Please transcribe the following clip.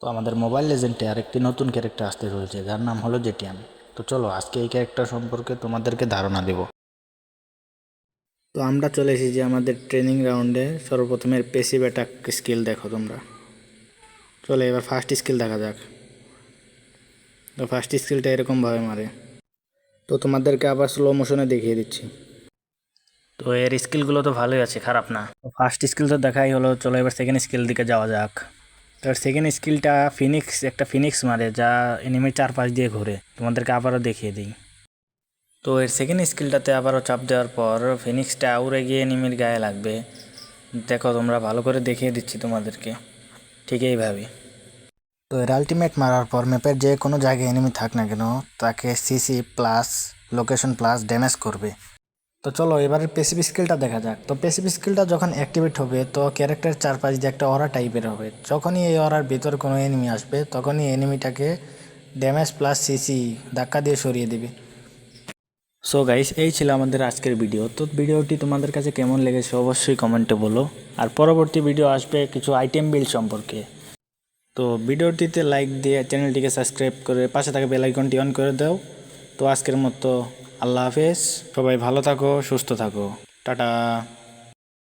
তো আমাদের মোবাইল লেজেন্ডে আরেকটি নতুন ক্যারেক্টার আসতে চলেছে, যার নাম হলো জেটিয়ান। তো চলো, আজকে এই ক্যারেক্টার সম্পর্কে তোমাদেরকে ধারণা দেব। তো আমরা চলে এসেছি যে আমাদের ট্রেনিং রাউন্ডে সর্বপ্রথমের পেসিভ অ্যাটাক স্কিল দেখো তোমরা। চলো, এবার ফার্স্ট স্কিল দেখা যাক। তো ফার্স্ট স্কিলটা এরকমভাবে মারে। তো তোমাদেরকে আবার স্লো মোশনে দেখিয়ে দিচ্ছি। তো এর স্কিলগুলো তো ভালোই আছে, খারাপ না। ফার্স্ট স্কিল তো দেখাই হলো। চলো, এবার সেকেন্ড স্কিল দিকে যাওয়া যাক। তার সেকেন্ড স্কিলটা ফিনিক্স একটা ফিনিক্স মারে, যা এনিমির চারপাশ দিয়ে ঘুরে। তোমাদেরকে আবারও দেখিয়ে দিই। তো এর সেকেন্ড স্কিলটাতে আবারও চাপ দেওয়ার পর ফিনিক্সটা উড়ে গিয়ে এনিমির গায়ে লাগবে। দেখো, তোমরা ভালো করে দেখিয়ে দিচ্ছি তোমাদেরকে। ঠিক এইভাবে তো এর আলটিমেট মারার পর ম্যাপের যে কোনো জায়গায় এনিমি থাক না কেন, তাকে CC plus location plus damage করবে। তো চলো এবারে পেসিভ স্কিলটা দেখা যাক। তো পেসিভ স্কিলটা যখন অ্যাক্টিভেট হবে, তো ক্যারেক্টার চারপাশ দিয়ে একটা অরা টাইপের হবে। যখনই এই অরার ভিতর কোনো এনিমি আসবে, তখনই এনিমিটাকে ড্যামেজ প্লাস সিসি ধাক্কা দিয়ে সরিয়ে দেবে। সো গাইস এই ছিল আমাদের আজকের ভিডিও তো ভিডিওটি তোমাদের কাছে কেমন লেগেছে অবশ্যই কমেন্টে বলো। আর পরবর্তী ভিডিও আসবে কিছু আইটেম বিল সম্পর্কে। তো ভিডিওটিতে লাইক দিয়ে চ্যানেলটিকে সাবস্ক্রাইব করে পাশে থাকা বেল আইকনটি অন করে দাও। তো আজকের মতো আল্লাহ হাফেজ। সবাই ভালো থাকো সুস্থ থাকো। টাটা।